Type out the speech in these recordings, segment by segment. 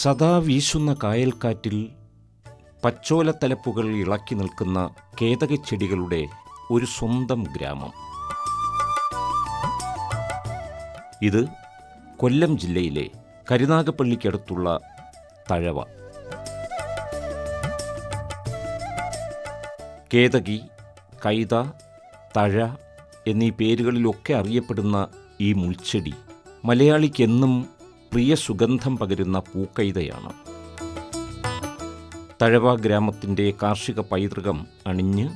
സദാ വീശുന്ന കായൽക്കാറ്റിൽ പച്ചോലത്തലപ്പുകൾ ഇളക്കി നിൽക്കുന്ന കേതകച്ചെടികളുടെ ഒരു സ്വന്തം ഗ്രാമം. ഇത് കൊല്ലം ജില്ലയിലെ കരുനാഗപ്പള്ളിക്കടുത്തുള്ള തഴവ. കേതകി കൈത തഴ എന്നീ പേരുകളിലൊക്കെ അറിയപ്പെടുന്ന ഈ മുൾച്ചെടി മലയാളിക്കെന്നും പ്രിയ സുഗന്ധം പകരുന്ന പൂക്കൈതയാണ്. തഴവ ഗ്രാമത്തിന്റെ കാർഷിക പൈതൃകം അണിഞ്ഞ്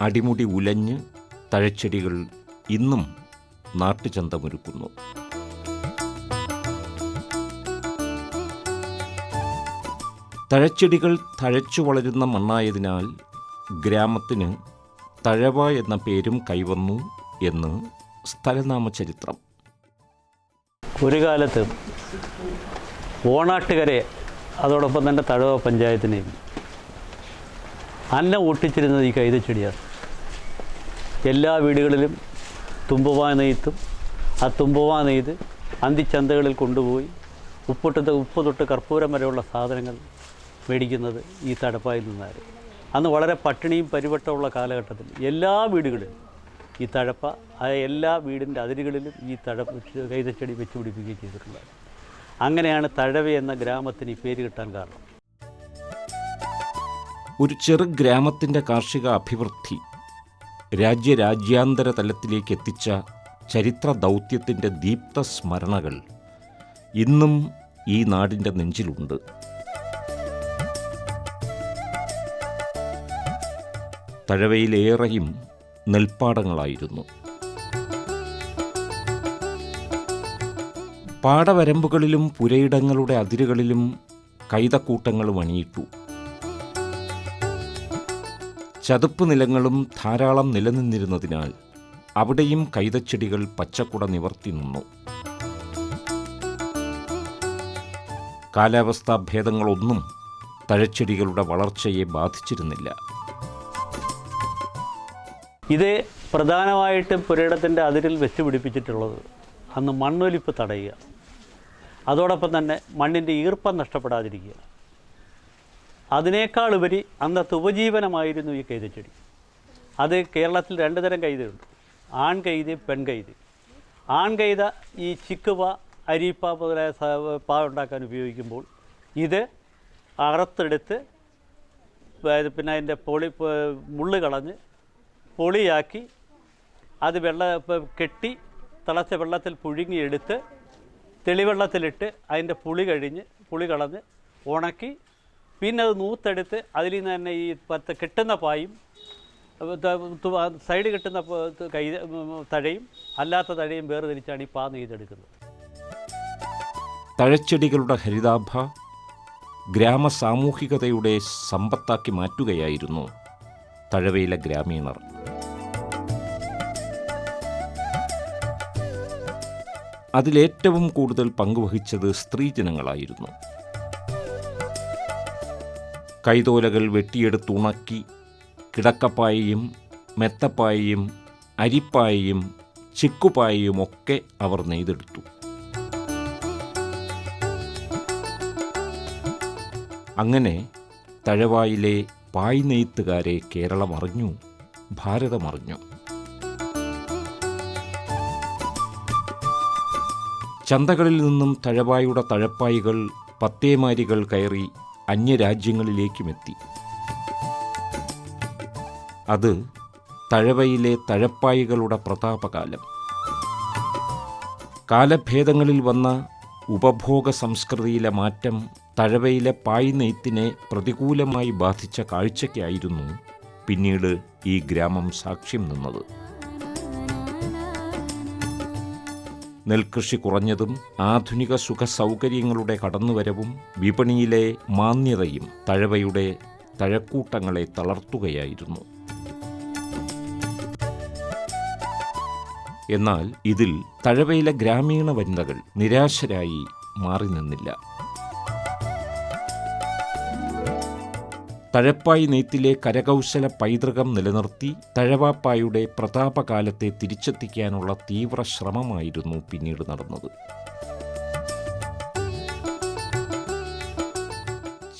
അടിമുടി ഉലഞ്ഞ് തഴച്ചെടികൾ ഇന്നും നാട്ടുചന്തമൊരുക്കുന്നു. തഴച്ചെടികൾ തഴച്ചു വളരുന്ന മണ്ണായതിനാൽ ഗ്രാമത്തിന് തഴവ എന്ന പേരും കൈവന്നു എന്ന് സ്ഥലനാമ ചരിത്രം ഒരു കാലത്ത് ഓണാട്ടുകരയെ അതോടൊപ്പം തന്നെ തഴവ പഞ്ചായത്തിനെയും. അന്നം ഒട്ടിച്ചിരുന്നത് ഈ കൈതച്ചെടിയാണ്. എല്ലാ വീടുകളിലും തുമ്പുവാ നെയ്ത്തും ആ തുമ്പുവാ നെയ്ത് അന്തിച്ചന്തകളിൽ കൊണ്ടുപോയി ഉപ്പിട്ട് ഉപ്പ് തൊട്ട് കർപ്പൂരം വരെയുള്ള സാധനങ്ങൾ മേടിക്കുന്നത് ഈ തടപ്പായിൽ നിന്നായിരുന്നു അന്ന് വളരെ പട്ടിണിയും പരിവട്ടമുള്ള കാലഘട്ടത്തിൽ എല്ലാ വീടുകളിലും ഈ തഴപ്പ എല്ലാ വീടിന്റെ അതിരുകളിലും ഈ തഴപ്പ് കൈതച്ചെടി വെച്ച് പിടിപ്പിക്കുകയും ചെയ്തിട്ടുള്ളത് അങ്ങനെയാണ് തഴവ എന്ന ഗ്രാമത്തിന് ഈ പേര് കിട്ടാൻ കാരണം. ഒരു ചെറു ഗ്രാമത്തിന്റെ കാർഷിക അഭിവൃദ്ധി രാജ്യരാജ്യാന്തര തലത്തിലേക്ക് എത്തിച്ച ചരിത്ര ദൗത്യത്തിന്റെ ദീപ്ത സ്മരണകൾ ഇന്നും ഈ നാടിന്റെ നെഞ്ചിലുണ്ട്. തഴവയിലേറെയും നെൽപ്പാടങ്ങളായിരുന്നു. പാടവരമ്പുകളിലും പുരയിടങ്ങളുടെ അതിരുകളിലും കൈതക്കൂട്ടങ്ങളും അണിയിട്ടു. ചതുപ്പ് നിലങ്ങളും ധാരാളം നിലനിന്നിരുന്നതിനാൽ അവിടെയും കൈതച്ചെടികൾ പച്ചക്കുട നിവർത്തി നിന്നു. കാലാവസ്ഥാ ഭേദങ്ങളൊന്നും തഴച്ചെടികളുടെ വളർച്ചയെ ബാധിച്ചിരുന്നില്ല. ഇത് പ്രധാനമായിട്ടും പുരയിടത്തിന്റെ അതിരിൽ വെച്ച് പിടിപ്പിച്ചിട്ടുള്ളത് അന്ന് മണ്ണൊലിപ്പ് തടയുക. അതോടൊപ്പം തന്നെ മണ്ണിന്റെ ഈർപ്പം നഷ്ടപ്പെടാതിരിക്കുക. അതിനേക്കാൾ ഉപരി അന്നത്തെ ഉപജീവനമായിരുന്നു ഈ കൈതച്ചെടി. അത് കേരളത്തിൽ രണ്ട് തരം കൈതയുണ്ട്. ആൺകൈത് പെൺകൈത. ആൺകൈത ഈ ചിക്കുവ അരിപ്പ മുതലായ പാ ഉണ്ടാക്കാൻ ഉപയോഗിക്കുമ്പോൾ ഇത് അറുത്തെടുത്ത് പിന്നെ അതിന്റെ പൊളി മുള്ള് കളഞ്ഞ് പൊളിയാക്കി അത് വെള്ള കെട്ടി തിളച്ച വെള്ളത്തിൽ പുഴുങ്ങിയെടുത്ത് തെളിവെള്ളത്തിലിട്ട് അതിന്റെ പുളി കഴിഞ്ഞ് പുളി കളഞ്ഞ് ഉണക്കി പിന്നെ അത് നൂത്തെടുത്ത് അതിൽ നിന്ന് തന്നെ ഈ പത്ത് കിട്ടുന്ന പായും സൈഡ് കിട്ടുന്ന കൈ തഴയും അല്ലാത്ത തഴയും വേർതിരിച്ചാണ് ഈ പാ നെയ്തെടുക്കുന്നത്. തഴച്ചെടികളുടെ ഹരിതാഭ ഗ്രാമ സാമൂഹികതയുടെ സമ്പത്താക്കി മാറ്റുകയായിരുന്നു തഴവയിലെ ഗ്രാമീണർ. അതിലേറ്റവും കൂടുതൽ പങ്കുവഹിച്ചത് സ്ത്രീജനങ്ങളായിരുന്നു കൈതോലകൾ വെട്ടിയെടുത്തുണക്കി കിടക്കപ്പായയും മെത്തപ്പായയും അരിപ്പായയും ചിക്കുപായയുമൊക്കെ അവർ നെയ്തെടുത്തു. അങ്ങനെ തഴവായിലെ പായ് നെയ്ത്തുകാരെ കേരളം അറിഞ്ഞു ഭാരതം ചന്തകളിൽ നിന്നും തഴവായുടെ തഴപ്പായികൾ പത്തേമാരികൾ കയറി അന്യരാജ്യങ്ങളിലേക്കുമെത്തി. അത് തഴവയിലെ തഴപ്പായികളുടെ പ്രതാപകാലം. കാലഭേദങ്ങളിൽ വന്ന ഉപഭോഗ സംസ്കൃതിയിലെ മാറ്റം തഴവയിലെ പായ് നെയ്ത്തിനെ പ്രതികൂലമായി ബാധിച്ച കാഴ്ചയ്ക്കായിരുന്നു പിന്നീട് ഈ ഗ്രാമം സാക്ഷ്യം നിന്നത്. നെൽകൃഷി കുറഞ്ഞതും ആധുനിക സുഖ സൗകര്യങ്ങളുടെ കടന്നുവരവും വിപണിയിലെ മാന്യതയും തഴവയുടെ തഴക്കൂട്ടങ്ങളെ തളർത്തുകയായിരുന്നു. എന്നാൽ ഇതിൽ തഴവയിലെ ഗ്രാമീണ വനിതകൾ നിരാശരായി മാറി നിന്നില്ല തഴപ്പായി നെയ്ത്തിലെ കരകൗശല പൈതൃകം നിലനിർത്തി തഴവാപ്പായുടെ പ്രതാപകാലത്തെ തിരിച്ചെത്തിക്കാനുള്ള തീവ്ര ശ്രമമായിരുന്നു പിന്നീട് നടന്നത്.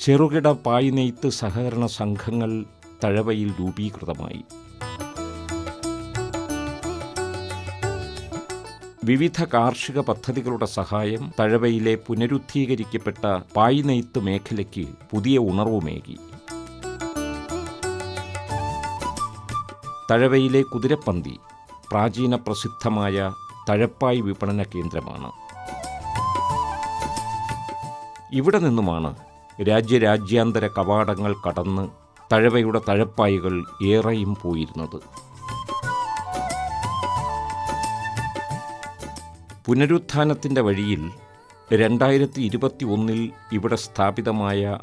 ചെറുകിട പായ്നെയ്ത്ത് സഹകരണ സംഘങ്ങൾ തഴവയിൽ രൂപീകൃതമായി. വിവിധ കാർഷിക പദ്ധതികളുടെ സഹായം തഴവയിലെ പുനരുദ്ധീകരിക്കപ്പെട്ട പായ്നെയ്ത്ത് മേഖലയ്ക്ക് പുതിയ ഉണർവുമേകി. തഴവയിലെ കുതിരപ്പന്തി പ്രാചീന പ്രസിദ്ധമായ തഴപ്പായി വിപണന കേന്ദ്രമാണ്. ഇവിടെ നിന്നുമാണ് രാജ്യരാജ്യാന്തര കവാടങ്ങൾ കടന്ന് തഴവയുടെ തഴപ്പായികൾ ഏറെയും പോയിരുന്നത്. പുനരുത്ഥാനത്തിന്റെ വഴിയിൽ രണ്ടായിരത്തി ഇരുപത്തി ഒന്നിൽ ഇവിടെ സ്ഥാപിതമായ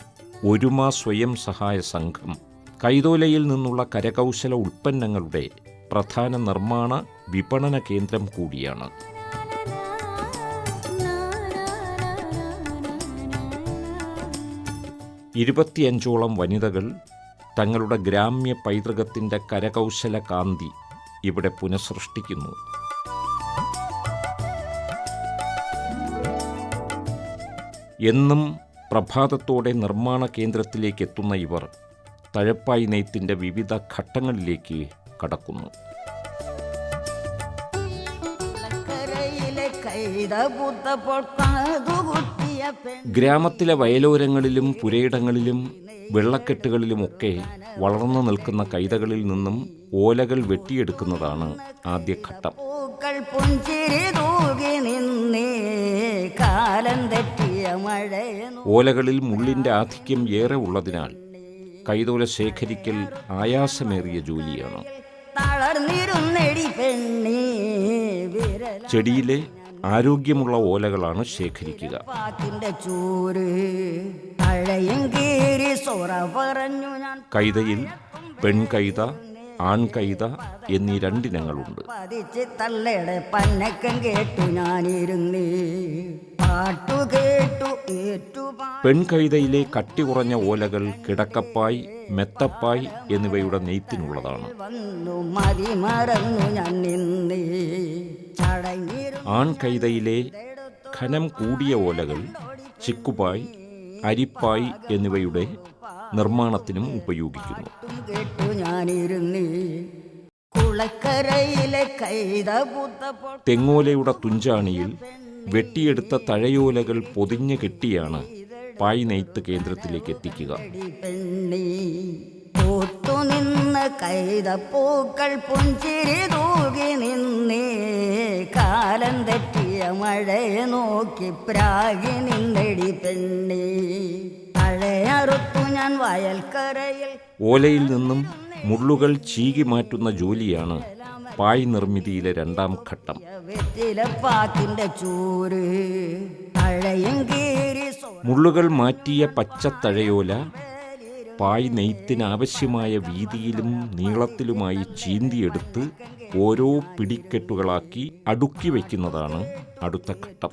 ഒരുമ സ്വയം സഹായ സംഘം കൈതോലയിൽ നിന്നുള്ള കരകൗശല ഉൽപ്പന്നങ്ങളുടെ പ്രധാന നിർമ്മാണ വിപണന കേന്ദ്രം കൂടിയാണ്. ഇരുപത്തിയഞ്ചോളം വനിതകൾ തങ്ങളുടെ ഗ്രാമ്യ പൈതൃകത്തിന്റെ കരകൗശല കാന്തി ഇവിടെ പുനഃസൃഷ്ടിക്കുന്നു. എന്നും പ്രഭാതത്തോടെ നിർമ്മാണ കേന്ദ്രത്തിലേക്ക് എത്തുന്ന ഇവർ തഴപ്പായി നെയ്ത്തിന്റെ വിവിധ ഘട്ടങ്ങളിലേക്ക് കടക്കുന്നു. ഗ്രാമത്തിലെ വയലോരങ്ങളിലും പുരയിടങ്ങളിലും വെള്ളക്കെട്ടുകളിലുമൊക്കെ വളർന്നു നിൽക്കുന്ന കൈതകളിൽ നിന്നും ഓലകൾ വെട്ടിയെടുക്കുന്നതാണ് ആദ്യഘട്ടം ഓലകളിൽ മുള്ളിന്റെ ആധിക്യം ഏറെ ഉള്ളതിനാൽ കൈതോല ശേഖരിക്കൽ ആയാസമേറിയ ജോലിയാണ്? ചെടിയിലെ ആരോഗ്യമുള്ള ഓലകളാണ് ശേഖരിക്കുക. കൈതയിൽ പെൺകൈത ആൺകൈത എന്നീ രണ്ടിനങ്ങളുണ്ട്. പെൺകൈതയിലെ കട്ടി കുറഞ്ഞ ഓലകൾ കിടക്കപ്പായി മെത്തപ്പായി എന്നിവയുടെ നെയ്ത്തിനുള്ളതാണ്. ആൺകൈതയിലെ ഖനം കൂടിയ ഓലകൾ ചിക്കുപായ് അരിപ്പായ് എന്നിവയുടെ നിർമ്മാണത്തിനും ഉപയോഗിക്കുന്നു. തെങ്ങോലയുടെ തുഞ്ചാണിയിൽ വെട്ടിയെടുത്ത തഴയോലകൾ പൊതിഞ്ഞു കെട്ടിയാണ് പായ് നെയ്ത്ത് കേന്ദ്രത്തിലേക്ക് എത്തിക്കുക. അടി പെണ്ണി. പൂത്തു കൈത പൂക്കൾ പുഞ്ചിരി തൂകി നിന്നേ. കാലം തെറ്റിയ മഴയെ നോക്കി പ്രാഗി നിന്നടി പെണ്ണി. ഓലയിൽ നിന്നും മുള്ളുകൾ ചീകി മാറ്റുന്ന ജോലിയാണ് പായ് നിർമ്മിതിയിലെ രണ്ടാം ഘട്ടം. മുള്ളുകൾ മാറ്റിയ പച്ചത്തഴയോല പായ് നെയ്ത്തിനാവശ്യമായ വീതിയിലും നീളത്തിലുമായി ചീന്തിയെടുത്ത് ഓരോ പിടിക്കെട്ടുകളാക്കി അടുക്കി വയ്ക്കുന്നതാണ് അടുത്ത ഘട്ടം.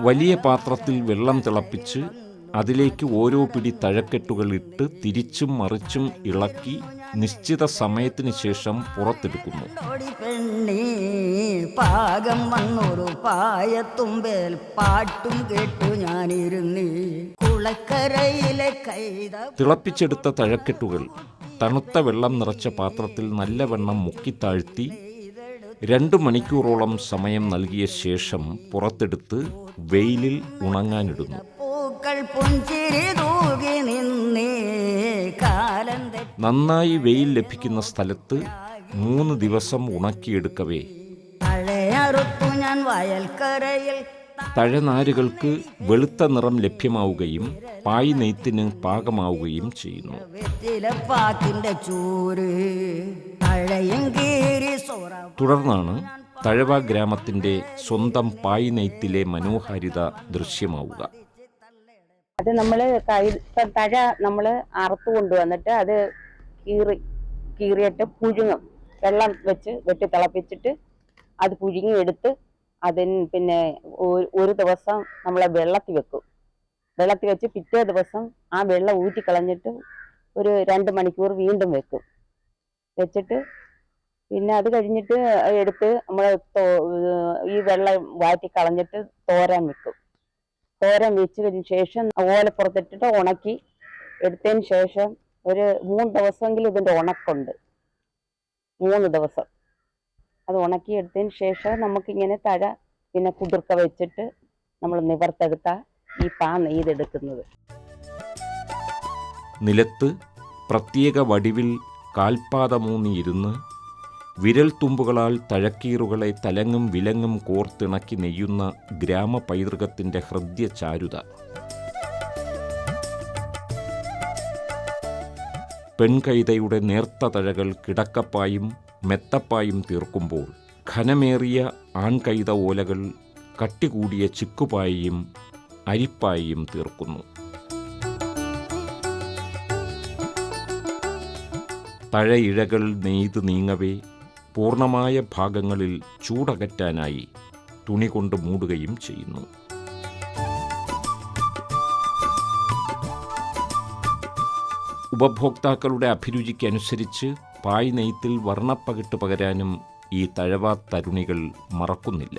വലിയ പാത്രത്തിൽ വെള്ളം തിളപ്പിച്ച് അതിലേക്ക് ഓരോ പിടി തഴക്കെട്ടുകൾ ഇട്ട് തിരിച്ചും മറിച്ചും ഇളക്കി നിശ്ചിത സമയത്തിന് ശേഷം പുറത്തെടുക്കുന്നു. പാകം വന്നൊരു പായത്തുമ്പേൽ പാട്ടും കേട്ടു ഞാനിരുന്നി. തിളപ്പിച്ചെടുത്ത തഴക്കെട്ടുകൾ തണുത്ത വെള്ളം നിറച്ച പാത്രത്തിൽ നല്ല നല്ലവണ്ണം മുക്കിത്താഴ്ത്തി രണ്ട് മണിക്കൂറോളം സമയം നൽകിയ ശേഷം പുറത്തെടുത്ത് വെയിലിൽ ഉണങ്ങാനിടുന്നു. നന്നായി വെയിൽ ലഭിക്കുന്ന സ്ഥലത്ത് മൂന്ന് ദിവസം ഉണക്കിയെടുക്കവേ. ഞാൻ വയൽക്കരയിൽ തഴനാരുകൾക്ക് വെളുത്ത നിറം ലഭ്യമാവുകയും പായ് നെയ്ത്തിന് പാകമാവുകയും ചെയ്യുന്നു. തുടർന്നാണ് തഴവ ഗ്രാമത്തിന്റെ സ്വന്തം പായ് നെയ്ത്തിലെ മനോഹാരിത ദൃശ്യമാവുക. അത് നമ്മൾ കൈ തഴ നമ്മൾ അറുത്ത് കൊണ്ടുവന്നിട്ട് അത് കീറി കീറിയിട്ട് പുഴുങ്ങും. വെള്ളം വെച്ച് വെട്ടി തിളപ്പിച്ചിട്ട് അത് പുഴുങ്ങി എടുത്ത് അതിന് പിന്നെ ഒരു ദിവസം നമ്മളെ വെള്ളത്തിൽ വെക്കും. വെള്ളത്തിൽ വെച്ച് പിറ്റേ ദിവസം ആ വെള്ളം ഊറ്റിക്കളഞ്ഞിട്ട് ഒരു രണ്ട് മണിക്കൂർ വീണ്ടും വെക്കും. വെച്ചിട്ട് പിന്നെ അത് കഴിഞ്ഞിട്ട് എടുത്ത് നമ്മൾ ഈ വെള്ളം വാറ്റി കളഞ്ഞിട്ട് തോരൻ വെക്കും. തോരൻ വെച്ചതിന് ശേഷം ഓലപ്പുറത്തിട്ടിട്ട് ഉണക്കി എടുത്തതിന് ശേഷം ഒരു മൂന്ന് ദിവസമെങ്കിലും ഇതിന്റെ ഉണക്കുണ്ട് മൂന്ന് ദിവസം. അത് ഉണക്കി എടുത്തതിന് ശേഷം നമുക്കിങ്ങനെ തഴ പിന്നെ കുതിർക്ക വെച്ചിട്ട് നമ്മൾ നിവർത്തെടുത്ത ഈ പാ നെയ്തെടുക്കുന്നത്. നിലത്ത് പ്രത്യേക വടിവിൽ കാൽപാദമൂന്നിയിരുന്ന് വിരൽ തുമ്പുകളാൽ തഴക്കീറുകളെ തലങ്ങും വിലങ്ങും കോർത്തിണക്കി നെയ്യുന്ന ഗ്രാമ പൈതൃകത്തിന്റെ ഹൃദ്യ ചാരുത പെൺകൈതയുടെ നേർത്ത തഴകൾ കിടക്കപ്പായും മെത്തപ്പായും തീർക്കുമ്പോൾ ഘനമേറിയ ആൺകൈത ഓലകൾ കട്ടികൂടിയ ചിക്കുപായയും അരിപ്പായയും തീർക്കുന്നു. തഴയിഴകൾ നെയ്ത് നീങ്ങവേ പൂർണമായ ഭാഗങ്ങളിൽ ചൂടകറ്റാനായി തുണി കൊണ്ട് മൂടുകയും ചെയ്യുന്നു. ഉപഭോക്താക്കളുടെ അഭിരുചിക്കനുസരിച്ച് പായ് നെയ്ത്തിൽ വർണപ്പകിട്ട് പകരാനും ഈ തഴവാ തരുണികൾ മറക്കുന്നില്ല.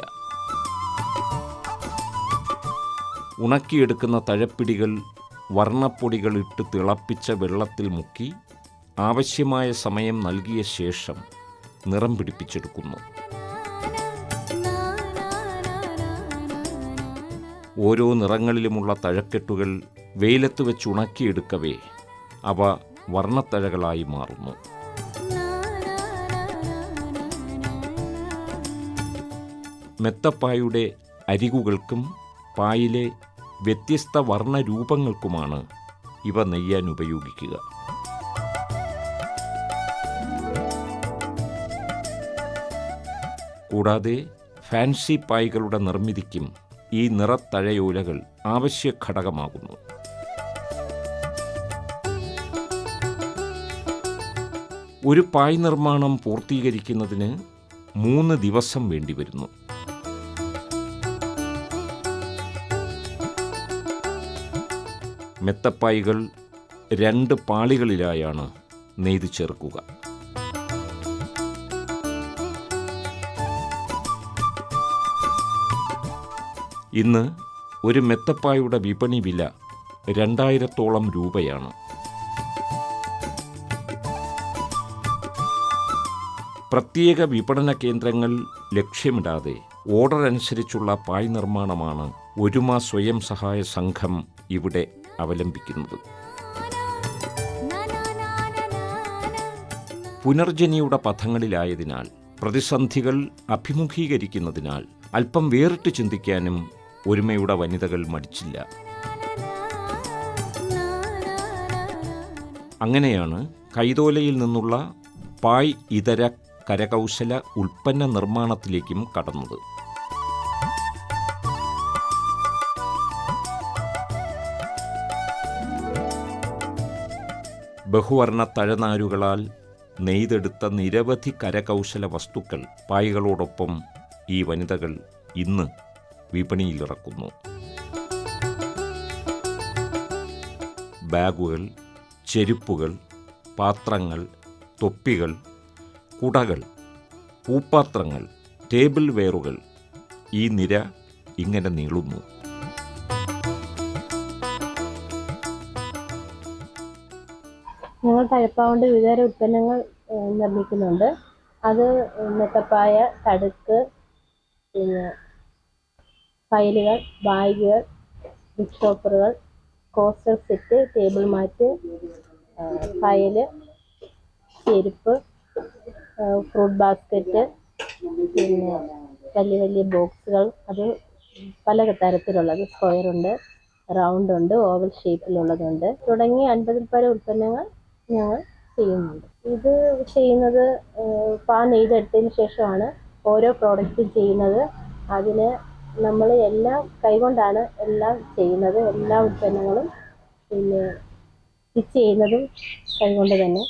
ഉണക്കിയെടുക്കുന്ന തഴപ്പിടികൾ വർണപ്പൊടികൾ ഇട്ട് തിളപ്പിച്ച വെള്ളത്തിൽ മുക്കി ആവശ്യമായ സമയം നൽകിയ ശേഷം നിറം പിടിപ്പിച്ചെടുക്കുന്നു. ഓരോ നിറങ്ങളിലുമുള്ള തഴക്കെട്ടുകൾ വെയിലത്ത് വെച്ച് ഉണക്കിയെടുക്കവേ അവ വർണത്തഴകളായി മാറുന്നു. മെത്തപ്പായുടെ അരികുകൾക്കും പായിലെ വ്യത്യസ്ത വർണരൂപങ്ങൾക്കുമാണ് ഇവ നെയ്യാൻ ഉപയോഗിക്കുക. കൂടാതെ ഫാൻസി പായ്കളുടെ നിർമ്മിതിക്കും ഈ നിറത്തഴയോലകൾ ആവശ്യ ഘടകമാകുന്നു ഒരു പായ് നിർമ്മാണം പൂർത്തീകരിക്കുന്നതിന് മൂന്ന് ദിവസം വേണ്ടിവരുന്നു. മെത്തപ്പായികൾ രണ്ട് പാളികളിലായാണ് നെയ്ത് ചേർക്കുക. ഇന്ന് ഒരു മെത്തപ്പായുടെ വിപണി വില രണ്ടായിരത്തോളം രൂപയാണ്. പ്രത്യേക വിപണന കേന്ദ്രങ്ങൾ ലക്ഷ്യമിടാതെ ഓർഡർ അനുസരിച്ചുള്ള പായ് നിർമ്മാണമാണ് ഒരുമ സ്വയം സഹായ സംഘം ഇവിടെ അവലംബിക്കുന്നത്. പുനർജനിയുടെ പഥങ്ങളിലായതിനാൽ പ്രതിസന്ധികൾ അഭിമുഖീകരിക്കുന്നതിനാൽ അല്പം വേറിട്ട് ചിന്തിക്കാനും ഒരുമയുടെ വനിതകൾ മടിച്ചില്ല. അങ്ങനെയാണ് കൈതോലയിൽ നിന്നുള്ള പായ് ഇതര കരകൗശല ഉൽപ്പന്ന നിർമ്മാണത്തിലേക്കും കടന്നത്. ബഹുവർണ തഴനാരുകളാൽ നെയ്തെടുത്ത നിരവധി കരകൗശല വസ്തുക്കൾ പായകളോടൊപ്പം ഈ വനിതകൾ ഇന്ന് വിപണിയിലിറക്കുന്നു. ബാഗുകൾ ചെരുപ്പുകൾ പാത്രങ്ങൾ തൊപ്പികൾ കുടകൾ പൂപ്പാത്രങ്ങൾ ടേബിൾ വെയറുകൾ ഈ നിര ഇങ്ങനെ നീളുന്നു. ഞങ്ങൾ തഴപ്പ കൊണ്ട് വിവിധതരം ഉൽപ്പന്നങ്ങൾ നിർമ്മിക്കുന്നുണ്ട്. അത് മെത്തപ്പായ തടുക്ക് പിന്നെ ഫയലുകൾ ബാഗുകൾ book ഷോപ്പറുകൾ coaster set table mat file ചെരുപ്പ് ഫ്രൂട്ട് ബാസ്ക്കറ്റ് പിന്നെ വലിയ വലിയ ബോക്സുകൾ. അത് പല തരത്തിലുള്ളത്. സ്ക്വയർ ഉണ്ട് റൗണ്ട് ഉണ്ട് ഓവൽ ഷേപ്പിലുള്ളതുണ്ട്. തുടങ്ങി അൻപതിൽ പരം ഉൽപ്പന്നങ്ങൾ ഞങ്ങൾ ചെയ്യുന്നുണ്ട്. ഇത് ചെയ്യുന്നത് പാൻ നെയ്തെടുത്തതിന് ശേഷമാണ് ഓരോ പ്രോഡക്റ്റും ചെയ്യുന്നത്. അതിന് നമ്മൾ എല്ലാം കൈകൊണ്ടാണ് എല്ലാം ചെയ്യുന്നത്. എല്ലാ ഉൽപ്പന്നങ്ങളും പിന്നെ സ്റ്റിച്ച് ചെയ്യുന്നതും കൈകൊണ്ട് തന്നെ.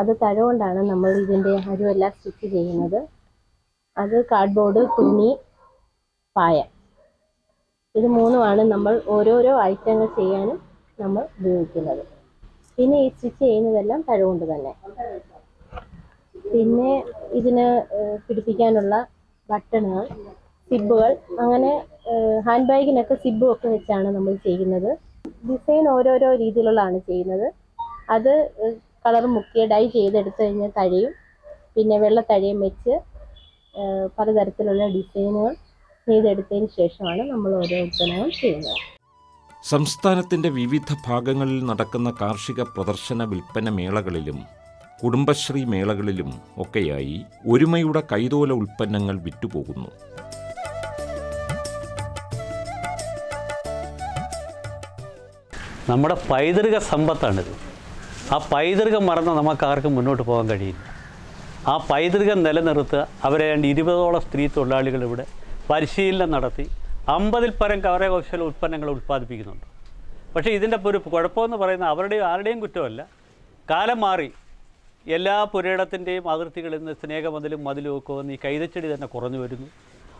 അത് തഴ കൊണ്ടാണ് നമ്മൾ ഇതിന്റെ അരുവെല്ലാം സ്റ്റിച്ച് ചെയ്യുന്നത്. അത് കാർഡ്ബോർഡ് തുണി പായ. ഇത് മൂന്നുമാണ് നമ്മൾ ഓരോരോ ഐറ്റങ്ങൾ ചെയ്യാനും നമ്മൾ ഉപയോഗിക്കുന്നത്. പിന്നെ ഈ സ്റ്റിച്ച് ചെയ്യുന്നതെല്ലാം കഴുകൊണ്ട് തന്നെ. പിന്നെ ഇതിന് പിടിപ്പിക്കാനുള്ള ബട്ടണുകൾ സിബുകൾ അങ്ങനെ ഹാൻഡ് ബാഗിനൊക്കെ സിബും ഒക്കെ വെച്ചാണ് നമ്മൾ ചെയ്യുന്നത്. ഡിസൈൻ ഓരോരോ രീതിയിലുള്ളതാണ് ചെയ്യുന്നത്. അത് കളർ മുക്കിയ ഡൈ ചെയ്തെടുത്തു കഴിഞ്ഞാൽ തഴയും. പിന്നെ വെള്ള തഴയും വെച്ച് പലതരത്തിലുള്ള ഡിസൈനുകൾ ചെയ്തെടുത്തതിന് ശേഷമാണ് നമ്മൾ ഓരോ ഉൽപ്പന്നങ്ങൾ ചെയ്യുന്നത്. സംസ്ഥാനത്തിന്റെ വിവിധ ഭാഗങ്ങളിൽ നടക്കുന്ന കാർഷിക പ്രദർശന വിൽപ്പന മേളകളിലും കുടുംബശ്രീ മേളകളിലും ഒക്കെയായി ഒരുമയുടെ കൈതോല ഉൽപ്പന്നങ്ങൾ വിറ്റുപോകുന്നു. നമ്മുടെ പൈതൃക സമ്പത്താണിത്. ആ പൈതൃകം മറന്ന് നമുക്ക് ആർക്കും മുന്നോട്ട് പോകാൻ കഴിയില്ല. ആ പൈതൃകം നിലനിർത്തുക അവരെ ഇരുപതോളം സ്ത്രീ തൊഴിലാളികൾ ഇവിടെ പരിശീലനം നടത്തി അമ്പതിൽ പരം കരകൗശല ഉൽപ്പന്നങ്ങൾ ഉൽപ്പാദിപ്പിക്കുന്നുണ്ട്. പക്ഷേ ഇതിന്റെ ഒരു കുഴപ്പമെന്ന് പറയുന്ന അവരുടെയും ആരുടെയും കുറ്റമല്ല. കാലം മാറി. എല്ലാ പുരയിടത്തിന്റെയും അതിർത്തികളിൽ നിന്ന് സ്നേഹമതിലും മതിലും ഒക്കെ വന്ന് ഈ കൈതച്ചെടി തന്നെ കുറഞ്ഞു വരുന്നു.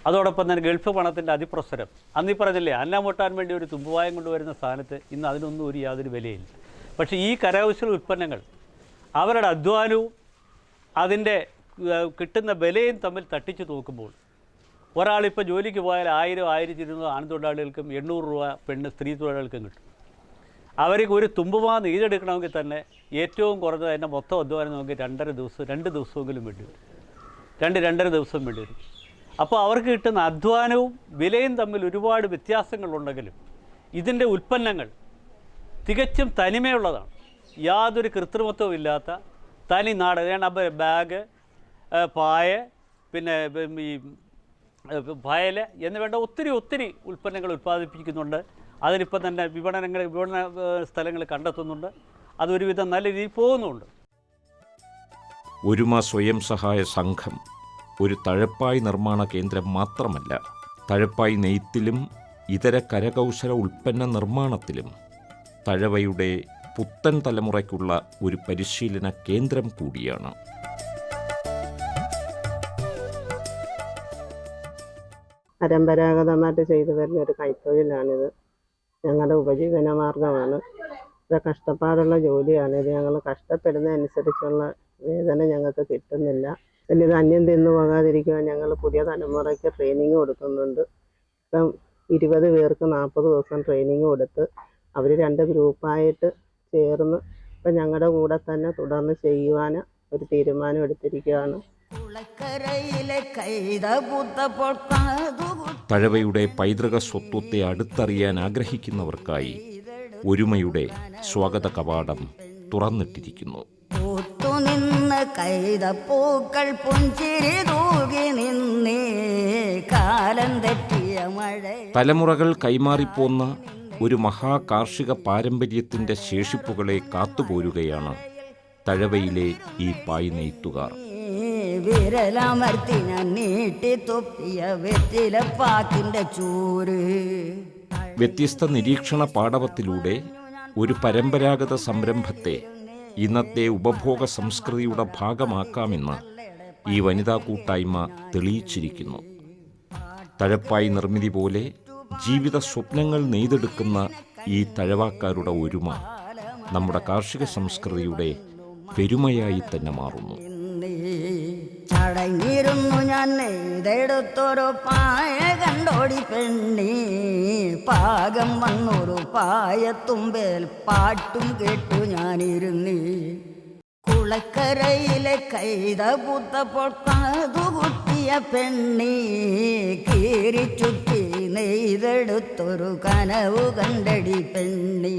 അതോടൊപ്പം തന്നെ ഗൾഫ് പണത്തിന്റെ അതിപ്രസരം. അന്നീ പറഞ്ഞില്ലേ അന്ന മുട്ടാൻ വേണ്ടി ഒരു തുമ്പുവായം കൊണ്ടുവരുന്ന സ്ഥാനത്ത് ഇന്ന് അതിനൊന്നും ഒരു യാതൊരു വിലയില്ല. പക്ഷേ ഈ കരകൗശല ഉൽപ്പന്നങ്ങൾ അവരുടെ അധ്വാനവും അതിന്റെ കിട്ടുന്ന വിലയും തമ്മിൽ തട്ടിച്ചു നോക്കുമ്പോൾ ഒരാളിപ്പോൾ ജോലിക്ക് പോയാൽ ആയിരം ആയിരത്തി ഇരുന്നൂറ് ആൺതൊഴിലാളികൾക്കും എണ്ണൂറ് രൂപ പെണ്ണ് സ്ത്രീ തൊഴിലാളികൾക്കും കിട്ടും. അവർക്ക് ഒരു തുമ്പുമാ നെയ്തെടുക്കണമെങ്കിൽ തന്നെ ഏറ്റവും കുറഞ്ഞത് അതിന്റെ മൊത്തം അധ്വാനം നമുക്ക് രണ്ടര ദിവസം രണ്ട് ദിവസമെങ്കിലും വേണ്ടി വരും. രണ്ട് രണ്ടര ദിവസം വേണ്ടി വരും. അപ്പോൾ അവർക്ക് കിട്ടുന്ന അധ്വാനവും വിലയും തമ്മിൽ ഒരുപാട് വ്യത്യാസങ്ങളുണ്ടെങ്കിലും ഇതിന്റെ ഉൽപ്പന്നങ്ങൾ തികച്ചും തനിമയുള്ളതാണ്. യാതൊരു കൃത്രിമത്വവും ഇല്ലാത്ത തനി അപ്പോൾ ബാഗ് പായ പിന്നെ ഈ വയൽ എന്ന് വേണ്ട ഒത്തിരി ഒത്തിരി ഉൽപ്പന്നങ്ങൾ ഉൽപ്പാദിപ്പിക്കുന്നുണ്ട്. അതിനിപ്പം തന്നെ വിപണനങ്ങൾ വിപണന സ്ഥലങ്ങൾ കണ്ടെത്തുന്നുണ്ട്. അതൊരുവിധം നല്ല രീതിയിൽ പോകുന്നുണ്ട്. ഒരുമ സ്വയം സഹായ സംഘം ഒരു തഴപ്പായി നിർമ്മാണ കേന്ദ്രം മാത്രമല്ല തഴപ്പായി നെയ്ത്തിലും ഇതര കരകൗശല ഉൽപ്പന്ന നിർമ്മാണത്തിലും തഴവയുടെ പുത്തൻ തലമുറയ്ക്കുള്ള ഒരു പരിശീലന കേന്ദ്രം കൂടിയാണ്. പരമ്പരാഗതമായിട്ട് ചെയ്തു വരുന്ന ഒരു കൈത്തൊഴിലാണിത്. ഞങ്ങളുടെ ഉപജീവന മാർഗമാണ്. ഇത് കഷ്ടപ്പാടുള്ള ജോലിയാണ്. ഇത് ഞങ്ങൾ കഷ്ടപ്പെടുന്നതനുസരിച്ചുള്ള വേതനം ഞങ്ങൾക്ക് കിട്ടുന്നില്ല. പിന്നെ ഇത് അന്യം തിന്നു പോകാതിരിക്കുവാൻ ഞങ്ങൾ പുതിയ തലമുറയ്ക്ക് ട്രെയിനിങ് കൊടുക്കുന്നുണ്ട്. ഇപ്പം ഇരുപത് പേർക്ക് നാൽപ്പത് ദിവസം ട്രെയിനിങ് കൊടുത്ത് അവർ രണ്ട് ഗ്രൂപ്പായിട്ട് ചേർന്ന് ഇപ്പം ഞങ്ങളുടെ കൂടെ തന്നെ തുടർന്ന് ചെയ്യുവാൻ ഒരു തീരുമാനം എടുത്തിരിക്കുകയാണ്. തഴവയുടെ പൈതൃക സ്വത്വത്തെ അടുത്തറിയാൻ ആഗ്രഹിക്കുന്നവർക്കായി ഒരുമയുടെ സ്വാഗത കവാടം തുറന്നിട്ടിരിക്കുന്നു. പൂത്തുനിന്ന് കൈതപ്പൂക്കൾ പുഞ്ചിരി തൂകി നിന്നേ കാലം തെറ്റിയ മഴ. തലമുറകൾ കൈമാറിപ്പോന്ന ഒരു മഹാകാർഷിക പാരമ്പര്യത്തിന്റെ ശേഷിപ്പുകളെ കാത്തുപോരുകയാണ് തഴവയിലെ ഈ പായ് നെയ്ത്തുകാർ. വിരലമർത്തി ഞാൻ നീട്ടി തൊപ്പിയ വെറ്റിലപ്പാക്കിന്റെ ചൂര്. വ്യത്യസ്ത നിരീക്ഷണ പാടവത്തിലൂടെ ഒരു പരമ്പരാഗത സംരംഭത്തെ ഇന്നത്തെ ഉപഭോഗ സംസ്കൃതിയുടെ ഭാഗമാക്കാമെന്ന് ഈ വനിതാ കൂട്ടായ്മ തെളിയിച്ചിരിക്കുന്നു. തഴപ്പായി നിർമ്മിതി പോലെ ജീവിത സ്വപ്നങ്ങൾ നെയ്തെടുക്കുന്ന ഈ തഴവാക്കാരുടെ ഒരുമ നമ്മുടെ കാർഷിക സംസ്കൃതിയുടെ പെരുമയായി തന്നെ മാറുന്നു. ചടങ്ങിരുന്നു ഞാൻ നെയ്തെടുത്തൊരു പായ കണ്ടോടി പെണ്ണി. പാകം വന്നൊരു പായത്തുമ്പേൽ പാട്ടും കേട്ടു ഞാനിരുന്നീ. കുളക്കരയിലെ കൈത പൂത്തപ്പോൾ കാതുകുത്തിയ പെണ്ണി. കീറി ചുറ്റി നെയ്തെടുത്തൊരു Kanavu കണ്ടടി പെണ്ണി.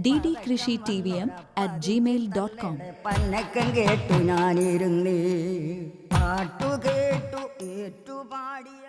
D D Krishi T V M at Gmail dot com പന്നക്കം കേട്ടു ഞാനിരുന്നേ. പാട്ടു കേട്ടു ഏറ്റുപാടിയ